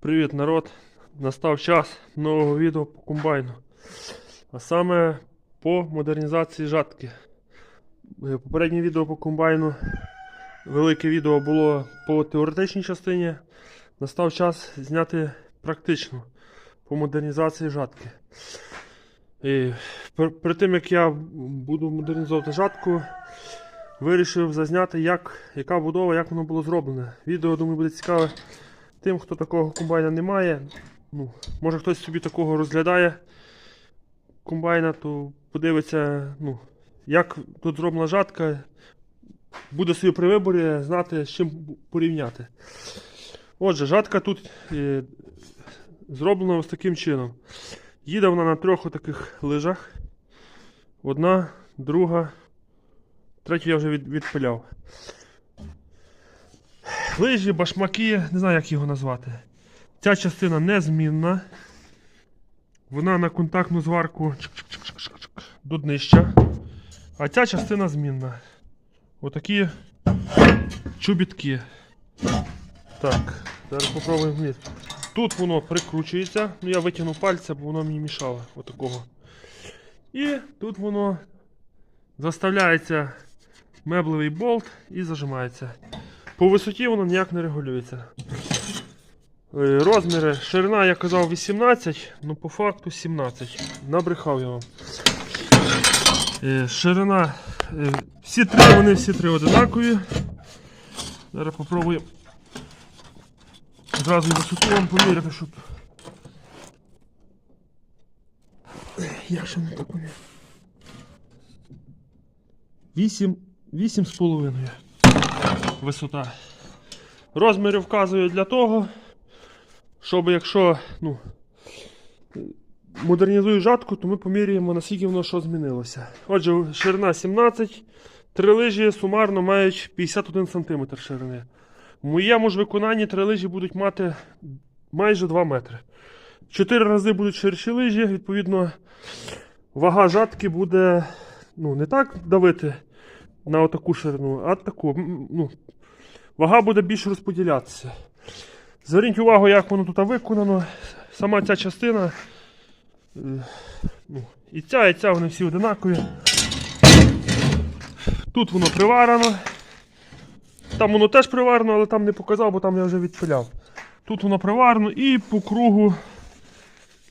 Привіт, народ! Настав час нового відео по комбайну. А саме по модернізації жатки. Е, Попереднє відео по комбайну, велике відео було по теоретичній частині. Настав час зняти практично по модернізації жатки. І перед тим як я буду модернізувати жатку, вирішив зазняти, як, яка будова, як воно було зроблене. Відео, думаю, буде цікаве тим, хто такого комбайна не має. Ну, може хтось собі такого розглядає комбайна, то подивиться, ну, як тут зроблена жатка, буде собі при виборі знати, з чим порівняти. Отже, жатка тут е, зроблена ось таким чином. Їде вона на трьох таких лижах. Одна, друга, третю я вже від, відпиляв. Лижі, башмаки, не знаю, як його назвати. Ця частина незмінна. Вона на контактну зварку до днища. А ця частина змінна. Отакі чобітки. Так, зараз попробуємо вниз. Тут воно прикручується. Ну я витягнув пальця, бо воно мені мішало. Отакого. І тут воно заставляється меблевий болт і зажимається. По висоті воно ніяк не регулюється. Е, Розміри, ширина, я казав 18, ну по факту 17. Набрехав я вам. Е, Ширина. е, Всі три, вони всі три одинакові. Зараз попробую зразу висоту вам поміряти, щоб. Як ще не так поміряти? 8, 8 з половиною висота. Розміри вказую для того, щоб якщо ну, модернізую жатку, то ми поміряємо, наскільки воно що змінилося. Отже, ширина 17, три лижі сумарно мають 51 см ширини. В моєму ж виконанні три лижі будуть мати майже 2 метри. Чотири рази будуть ширші лижі, відповідно, вага жатки буде ну, не так давити на отаку ширину, а таку. Ну, вага буде більш розподілятися. Зверніть увагу, як воно тут виконано. Сама ця частина. е, Ну, і ця, і ця вони всі одинакові. Тут воно приварено. Там воно теж приварено, але там не показав, бо там я вже відпиляв. Тут воно приварено і по кругу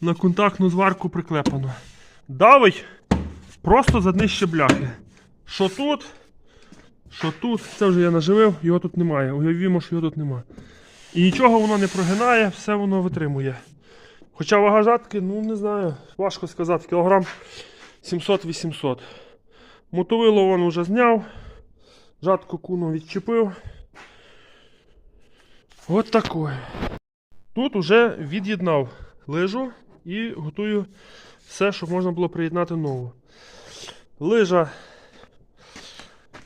на контактну зварку приклепано. Давить просто за днище бляхи. Що тут, що тут, це вже я наживив, його тут немає. Уявімо, що його тут немає. І нічого воно не прогинає, все воно витримує. Хоча вага жатки, ну не знаю, важко сказати, кілограм 700-800. Мотовило вон вже зняв, жатку куну відчепив. От такое. Тут уже від'єднав лижу і готую все, щоб можна було приєднати нову. Лижа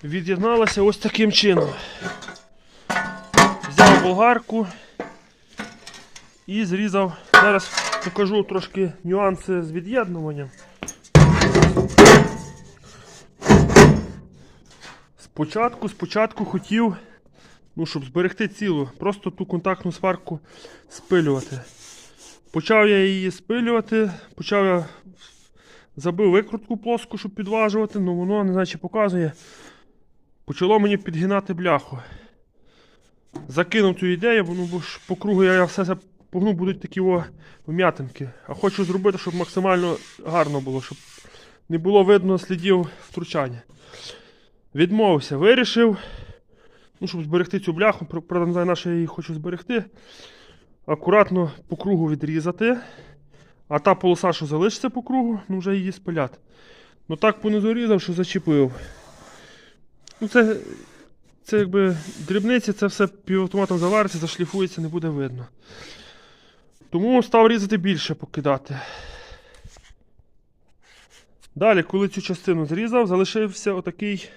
від'єдналася ось таким чином. Взяв болгарку і зрізав. Зараз покажу трошки нюанси з від'єднуванням. Спочатку, спочатку хотів, ну, щоб зберегти цілу, просто ту контактну сварку спилювати. Почав я її спилювати, почав я забив викрутку плоску, щоб підважувати, але воно не знаю, чи показує. Почало мені підгинати бляху. Закинув цю ідею, бо, ну, бо ж по кругу я все це погну, будуть такі о, вм'ятинки. А хочу зробити, щоб максимально гарно було, щоб не було видно слідів втручання. Відмовився, вирішив, ну, щоб зберегти цю бляху, правда, не знаю, на що я її хочу зберегти. Акуратно по кругу відрізати. А та полоса, що залишиться по кругу, ну вже її спиляти. Ну так понизу різав, що зачепив. Ну це, це якби дрібниці, це все півавтоматом завариться, зашліфується, не буде видно. Тому став різати більше покидати. Далі, коли цю частину зрізав, залишився отакий.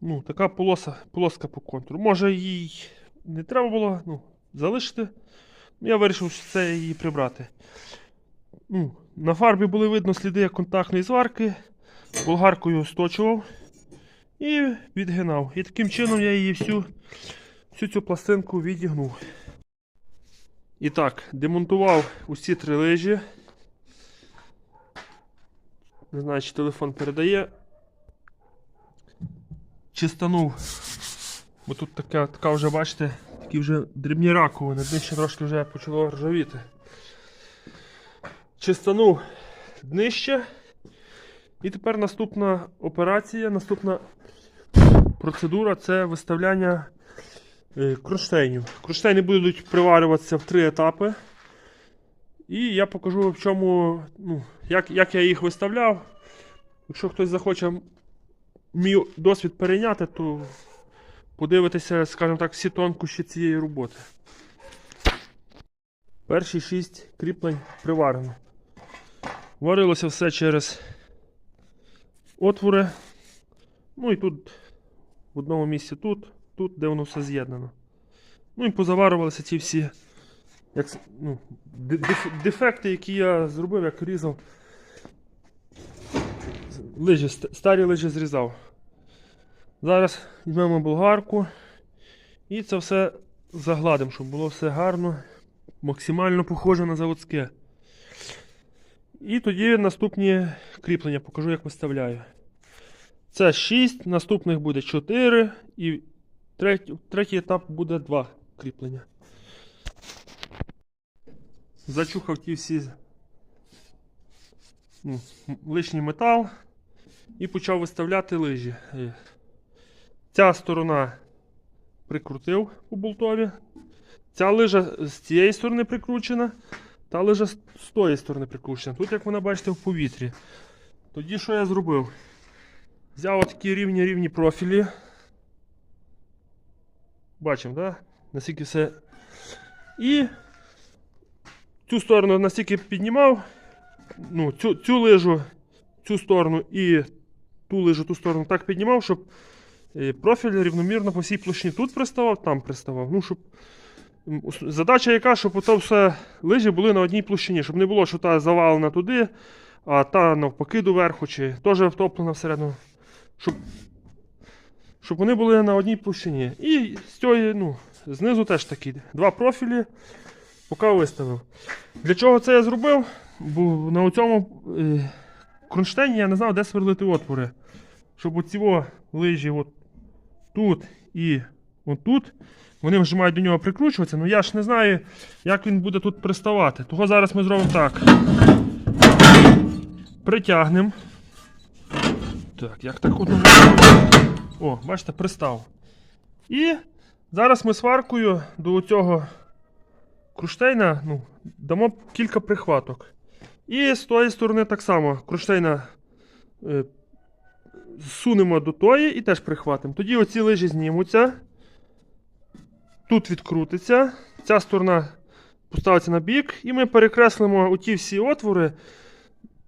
Ну, така полоса, полоска по контуру. Може їй не треба було ну, залишити. Ну, Я вирішив, що це її прибрати. Ну, на фарбі були видно сліди контактної зварки. Болгаркою сточував і відгинав. І таким чином я її всю, всю цю пластинку відігнув. І так, демонтував усі три лижі. Не знаю, чи телефон передає. Чистанув. Бо тут така, така вже, бачите, такі вже дрібні раковини, днище трошки вже почало ржавіти. Чистанув днище. І тепер наступна операція, наступна процедура це виставляння е, кронштейнів. Кронштейни будуть приварюватися в три етапи. І я покажу в чому, ну, як, як я їх виставляв. Якщо хтось захоче мій досвід перейняти, то подивитися, скажімо так, всі тонкощі цієї роботи. Перші шість кріплень приварено. Варилося все через отвори. Ну і тут в одному місці тут, тут, де воно все з'єднано. Ну і позаварювалися ці всі як, ну, дефекти, які я зробив, як різав. Лижі, старі лижі зрізав. Зараз візьмемо болгарку і це все загладимо, щоб було все гарно, максимально похоже на заводське. І тоді наступні кріплення покажу, як виставляю. Це 6, наступних буде 4 і третій, третій етап буде 2 кріплення. Зачухав ті всі ну, лишній метал і почав виставляти лижі. Ця сторона прикрутив по болтові. Ця лижа з цієї сторони прикручена, та лижа з тої сторони прикручена. Тут, як ви бачите, в повітрі. Тоді що я зробив? Взяв отакі рівні рівні профілі. Бачимо, да? Наскільки все. І цю сторону настільки піднімав. Ну, цю, цю лижу, цю сторону і ту лижу, ту сторону так піднімав, щоб е, профіль рівномірно по всій площині тут приставав, там приставав. Ну, щоб... Задача яка, щоб ото все лижі були на одній площині, щоб не було, що та завалена туди, а та навпаки доверху, чи теж втоплена всередину. Щоб, щоб вони були на одній площині. І з цієї, ну, знизу теж такі два профілі, поки виставив. Для чого це я зробив? Бо на цьому е, кронштейні я не знав, де сверлити отвори. Щоб оці лижі от тут і отут, вони вже мають до нього прикручуватися, ну я ж не знаю, як він буде тут приставати. Того зараз ми зробимо так. Притягнемо. Так, як так одного. О, бачите, пристав. І зараз ми сваркою до цього кронштейна ну, дамо кілька прихваток. І з тої сторони так само кронштейна е, сунемо до тої і теж прихватимо. Тоді оці лижі знімуться. Тут відкрутиться. Ця сторона поставиться на бік, і ми перекреслимо оті всі отвори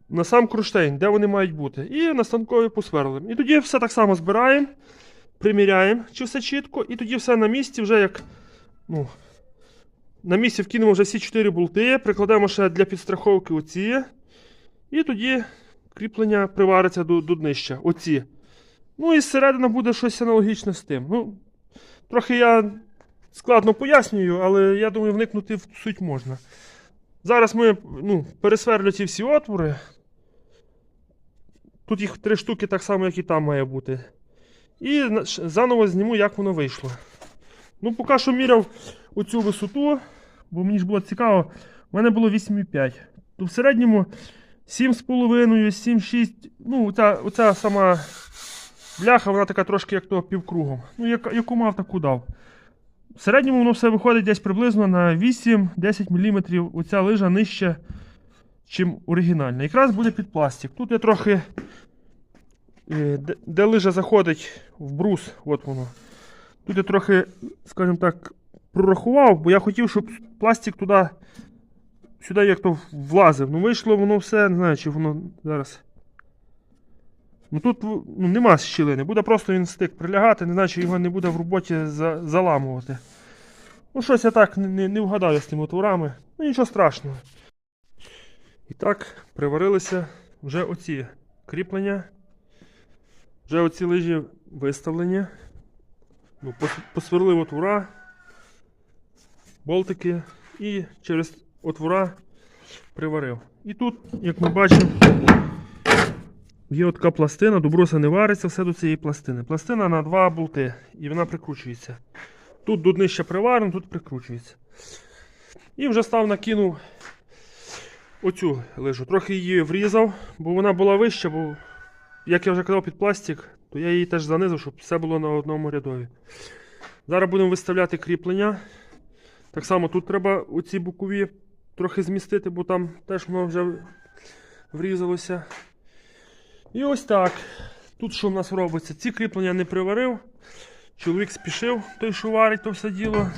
на сам кронштейн, де вони мають бути. І на станкові посверлимо. І тоді все так само збираємо, приміряємо, чи все чітко, і тоді все на місці, вже як. Ну, на місці вкинемо вже всі 4 болти, прикладемо ще для підстраховки оці. І тоді кріплення привариться до, до днища. Оці. Ну і зсередина буде щось аналогічне з тим. Ну, трохи я складно пояснюю, але я думаю, вникнути в суть можна. Зараз ми ну, пересверлю ці всі отвори. Тут їх три штуки так само, як і там має бути. І заново зніму, як воно вийшло. Ну, поки що міряв оцю висоту, бо мені ж було цікаво, у мене було 8,5. То в середньому 7,5, 7,6. Ну, оця, оця сама бляха, вона така трошки як то півкругом. Ну, яка- яку мав, таку дав. В середньому воно все виходить десь приблизно на 8-10 мм оця лижа нижче, чим оригінальна. Якраз буде під пластик. Тут я трохи. е, Де, де лижа заходить в брус, от воно. Тут я трохи, скажімо так, прорахував, бо я хотів, щоб пластик туди, сюди як то влазив. Ну вийшло воно все, не знаю, чи воно зараз. Ну тут ну, нема щілини, буде просто він стик прилягати, не знаю, чи його не буде в роботі за, заламувати. Ну, щось я так не, не, не вгадав я з тими отворами. Ну нічого страшного. І так, приварилися вже оці кріплення. Вже оці лижі виставлені. Ну, пос- посверлив отвора, болтики і через отвора приварив. І тут, як ми бачимо, є така пластина, доброса не вариться, все до цієї пластини. Пластина на два болти, і вона прикручується. Тут до днища приварено, тут прикручується. І вже став накинув оцю лижу. Трохи її врізав, бо вона була вища, бо, як я вже казав, під пластик, то я її теж занизив, щоб все було на одному рядові. Зараз будемо виставляти кріплення. Так само тут треба оці бокові трохи змістити, бо там теж воно вже врізалося. І ось так. Тут що в нас робиться? Ці кріплення не приварив. Чоловік спішив, той, що варить то все діло.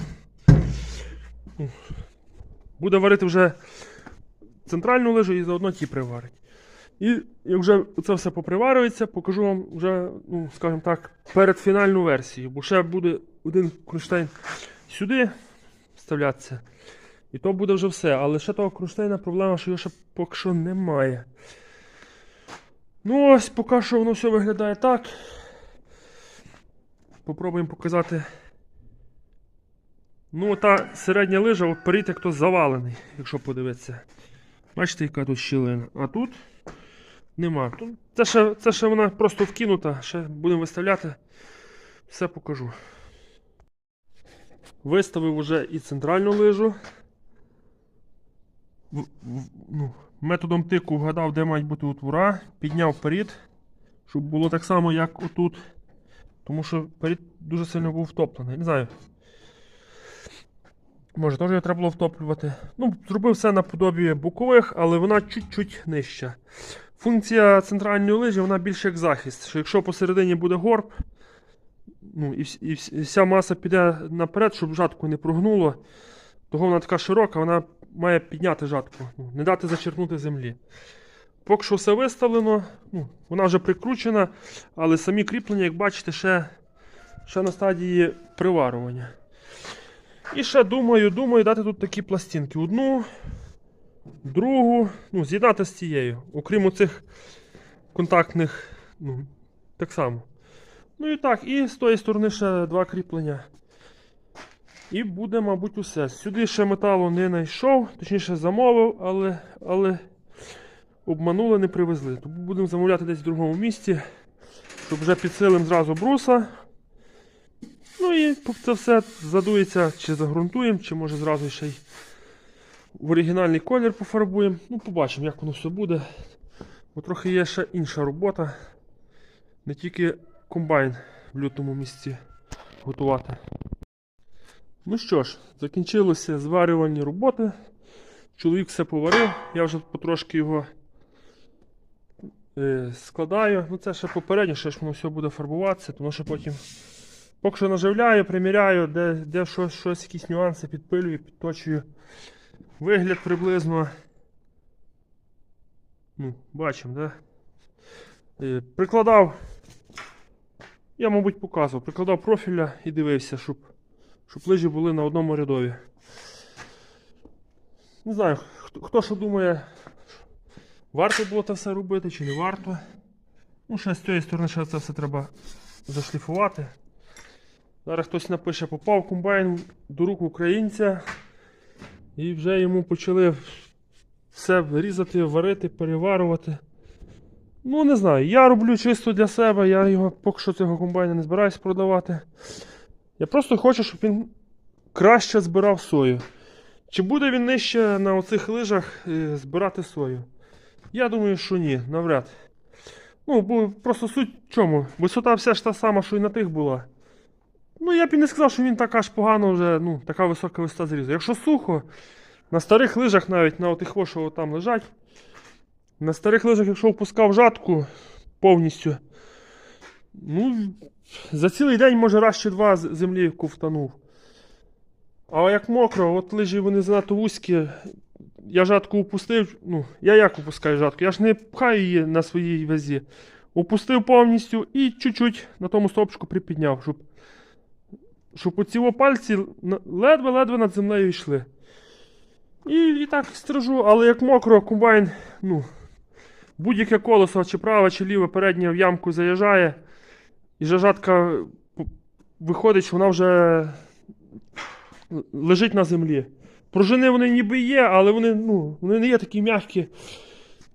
Буде варити вже центральну лижу і заодно ті приварить. І як вже це все поприварюється, покажу вам вже, ну, скажімо так, перед фінальну версію. Бо ще буде один кронштейн сюди вставлятися. І то буде вже все. Але ще того кронштейна проблема, що його ще поки що немає. Ну ось, поки що воно все виглядає так. Попробуємо показати. Ну, та середня лижа, от перед як завалений, якщо подивитися. Бачите, яка тут щілина. А тут нема. Це, ще, це ще вона просто вкинута, ще будемо виставляти. Все покажу. Виставив уже і центральну лижу. В- в- ну, методом тику вгадав, де мають бути отвора, підняв вперед, щоб було так само, як отут. Тому що вперед дуже сильно був втоплений. Не знаю. Може, теж його треба було втоплювати. Ну, зробив все наподобі бокових, але вона чуть-чуть нижча. Функція центральної лижі вона більше як захист. Що якщо посередині буде горб, ну, і, і, вс- і вся маса піде наперед, щоб жатку не прогнуло, того вона така широка, вона має підняти жатку, ну, не дати зачерпнути землі. Поки що все виставлено, ну, вона вже прикручена, але самі кріплення, як бачите, ще, ще на стадії приварування. І ще думаю, думаю дати тут такі пластинки. Одну, другу, ну, з'єднати з цією. Окрім оцих контактних, ну, так само. Ну і так, і з тої сторони ще два кріплення. І буде, мабуть, усе. Сюди ще металу не знайшов, точніше замовив, але, але обманули, не привезли. Тому будемо замовляти десь в другому місці, щоб вже підсилим зразу бруса. Ну і це все задується, чи загрунтуємо, чи може зразу ще й в оригінальний колір пофарбуємо. Ну, побачимо, як воно все буде. Бо трохи є ще інша робота. Не тільки комбайн в лютому місці готувати. Ну що ж, закінчилися зварювальні роботи. Чоловік все поварив, я вже потрошки його е, складаю. Ну це ще попередньо, ще ж воно все буде фарбуватися, тому що потім поки що наживляю, приміряю, де, де щось, щось, якісь нюанси підпилюю, підточую. Вигляд приблизно. Ну, бачимо, да? Е, прикладав. Я, мабуть, показував. Прикладав профіля і дивився, щоб, щоб лижі були на одному рядові. Не знаю, хто, хто що думає, варто було це все робити чи не варто. Ну, ще з цієї сторони ще це все треба зашліфувати. Зараз хтось напише, попав комбайн до рук українця. І вже йому почали все різати, варити, переварювати. Ну, не знаю, я роблю чисто для себе, я його поки що цього комбайна не збираюсь продавати. Я просто хочу, щоб він краще збирав сою. Чи буде він нижче на оцих лижах е, збирати сою? Я думаю, що ні, навряд. Ну, бо просто суть в чому? Висота вся ж та сама, що і на тих була. Ну, я б і не сказав, що він така ж погано вже, ну, така висока висота зрізу. Якщо сухо, на старих лижах навіть на отих, що там лежать. На старих лижах, якщо впускав жатку повністю, ну, за цілий день, може, раз чи два землі ковтанув. А як мокро, от лижі вони занадто вузькі. Я жатку упустив. Ну, я як опускаю жатку? Я ж не пхаю її на своїй вазі. Опустив повністю і чуть-чуть на тому стовпчику припідняв, щоб, щоб оці о пальці ледве-ледве над землею йшли. І, і так стрижу, але як мокро, комбайн, ну, будь-яке колесо, чи праве, чи ліве, переднє в ямку заїжджає, і вже жатка п- виходить, що вона вже лежить на землі. Пружини вони ніби є, але вони, ну, вони не є такі м'які.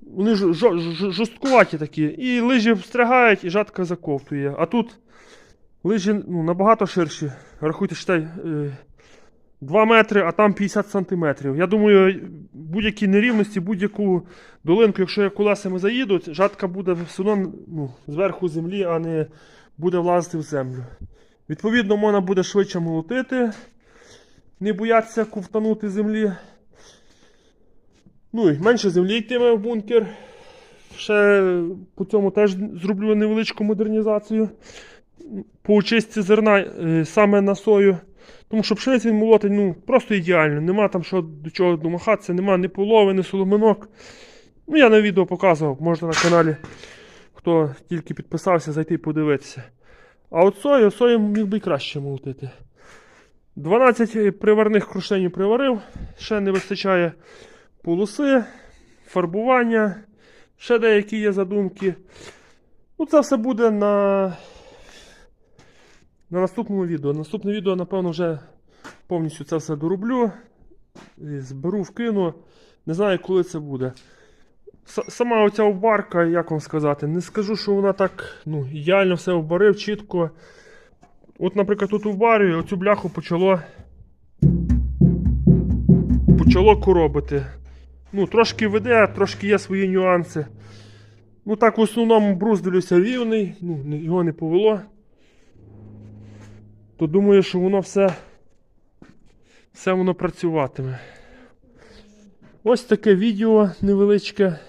Вони жорсткуваті такі. І лижі встригають, і жатка заковтує. А тут лижі ну, набагато ширші. Рахуйте, считай, е, 2 метри, а там 50 сантиметрів. Я думаю, будь-які нерівності, будь-яку долинку, якщо я колесами заїдуть, жатка буде все одно ну, зверху землі, а не буде влазити в землю. Відповідно, можна буде швидше молотити, не боятися ковтанути землі. Ну і менше землі йтиме в бункер. Ще по цьому теж зроблю невеличку модернізацію. По очистці зерна е, саме на сою. Тому що пшеницю він молотить ну, просто ідеально. Нема там що до чого домахатися, нема ні полови, ні соломинок. Ну, я на відео показував, можна на каналі, хто тільки підписався, зайти і подивитися. А от сою, сою міг би краще молотити. 12 приварних крушенів приварив, ще не вистачає полоси, фарбування, ще деякі є задумки. Ну, це все буде на, на наступному відео. Наступне відео, напевно, вже повністю це все дороблю. Зберу, вкину. Не знаю, коли це буде. С- Сама оця обварка, як вам сказати, не скажу, що вона так ну, ідеально все обварив, чітко. От, наприклад, тут обварюю, оцю бляху почало. Почало коробити. Ну, трошки веде, трошки є свої нюанси. Ну так, в основному брус дивлюся рівний, ну, його не повело. То думаю, що воно все, все воно працюватиме. Ось таке відео невеличке.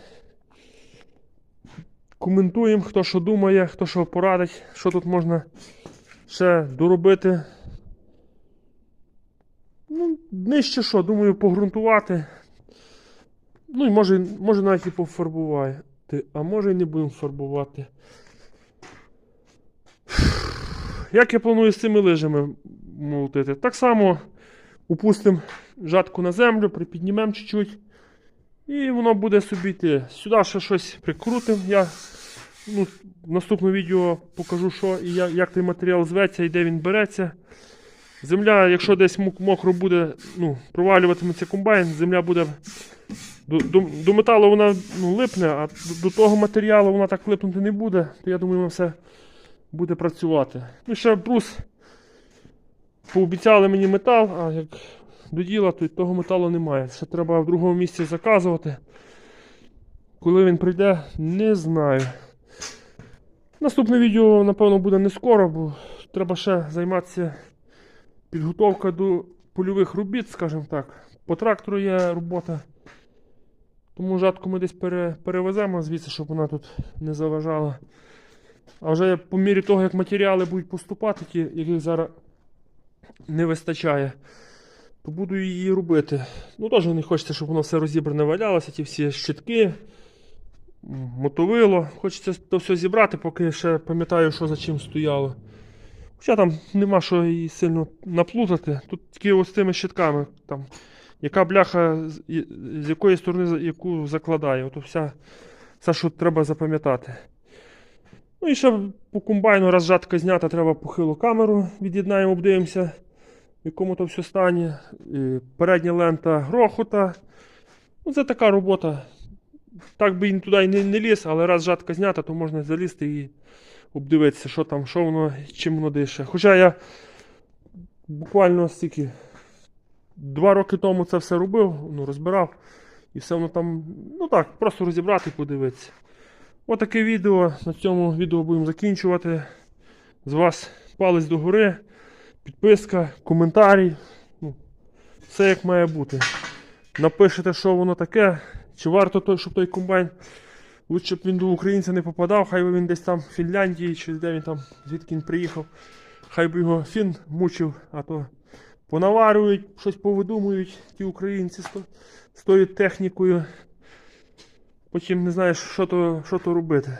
Коментуємо, хто що думає, хто що порадить, що тут можна ще доробити. Ну, нижче що, думаю, погрунтувати. Ну і може, може навіть і пофарбувати. А може і не будемо фарбувати. Як я планую з цими лижами молотити? Так само упустимо жатку на землю, припіднімемо чуть-чуть. І воно буде собі йти. Сюди ще щось прикрутимо. Я ну, в наступному відео покажу, що і як, як той матеріал зветься і де він береться. Земля, якщо десь мокро буде, ну, провалюватиметься комбайн, земля буде. До, до, до металу вона ну, липне, а до, до того матеріалу вона так липнути не буде, то я думаю, воно все буде працювати. Ну, ще брус. Пообіцяли мені метал, а як до діла, то того металу немає. Ще треба в другому місці заказувати. Коли він прийде, не знаю. Наступне відео, напевно, буде не скоро, бо треба ще займатися підготовкою до польових робіт, скажімо так. По трактору є робота. Тому жатку ми десь пере, перевеземо звідси, щоб вона тут не заважала. А вже по мірі того, як матеріали будуть поступати, яких зараз не вистачає, то буду її робити. Ну, теж не хочеться, щоб воно все розібране валялося, ті всі щитки, мотовило. Хочеться то все зібрати, поки ще пам'ятаю, що за чим стояло. Хоча там нема що і сильно наплутати. Тут тільки ось тими щитками. Там, яка бляха, з якої сторони яку закладає. Ото вся, все, що треба запам'ятати. Ну і ще по комбайну раз жатка знята, треба похилу камеру від'єднаємо, обдивимося, в якому то все стані. Передня лента грохота. Ну, це така робота. Так би він туди і не, не ліз, але раз жатка знята, то можна залізти і обдивитися, що там, що воно, чим воно дише. Хоча я буквально стільки два роки тому це все робив, ну, розбирав. І все воно там, ну так, просто розібрати і подивитися. Отаке відео. На цьому відео будемо закінчувати. З вас палець догори, підписка, коментарі. Ну, все як має бути. Напишете, що воно таке, чи варто той, щоб той комбайн. Лучше б він до українця не попадав, хай би він десь там в Фінляндії, чи де він там, звідки він приїхав. Хай би його фін мучив, а то понаварюють, щось повидумують ті українці з тою технікою. Потім не знаєш, що то, що то робити.